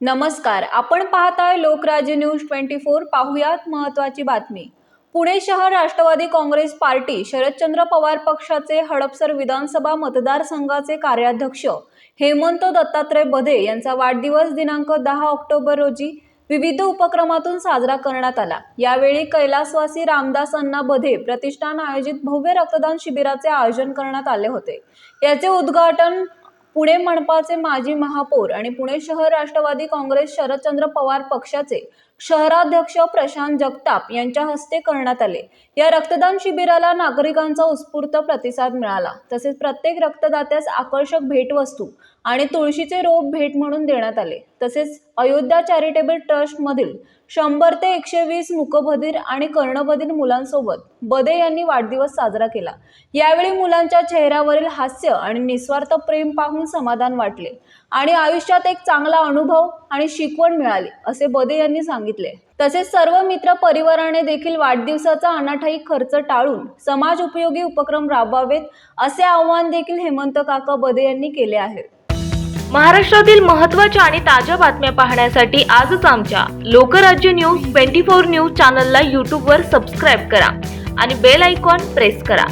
नमस्कार आपण पाहताय लोकराज्य न्यूज ट्वेंटी फोर. पाहुयात महत्त्वाची बातमी. पुणे शहर राष्ट्रवादी काँग्रेस पार्टी शरदचंद्र पवार पक्षाचे हडपसर विधानसभा मतदारसंघाचे कार्याध्यक्ष हेमंत दत्तात्रय बधे यांचा वाढदिवस दिनांक दहा ऑक्टोबर रोजी विविध उपक्रमातून साजरा करण्यात आला. यावेळी कैलासवासी रामदास अण्णा बधे प्रतिष्ठान आयोजित भव्य रक्तदान शिबिराचे आयोजन करण्यात आले होते. याचे उद्घाटन पुणे मनपाचे माजी महापौर आणि पुणे शहर राष्ट्रवादी काँग्रेस शरदचंद्र पवार पक्षाचे शहराध्यक्ष प्रशांत जगताप यांच्या हस्ते करण्यात आले. या रक्तदान शिबिराला नागरिकांचा उत्स्फूर्त प्रतिसाद मिळाला. तसेच प्रत्येक रक्तदात्यास आकर्षक भेटवस्तू आणि तुळशीचे रोप भेट म्हणून देण्यात आले. तसेच अयोध्या चॅरिटेबल ट्रस्ट मधील शंभर ते एकशे वीस मुकबधीर आणि कर्णबधीर मुलांसोबत बदे यांनी वाढदिवस साजरा केला. यावेळी मुलांच्या चेहऱ्यावरील हास्य आणि निस्वार्थ प्रेम पाहून समाधान वाटले आणि आयुष्यात एक चांगला अनुभव आणि शिकवण मिळाली असे बदे यांनी सांगितले. तसेच सर्व मित्र परिवाराने देखील वाढदिवसाचा अनाठाई खर्च टाळून समाज उपयोगी उपक्रम राबवावेत असे आवाहन देखील हेमंत काका बदे यांनी केले आहे. महाराष्ट्रातील महत्त्वाच्या आणि ताज्या बातम्या पाहण्यासाठी आजच आमच्या Lokrajya news twenty four news चॅनलला यूट्यूबवर सबस्क्राईब करा आणि बेल आयकॉन प्रेस करा.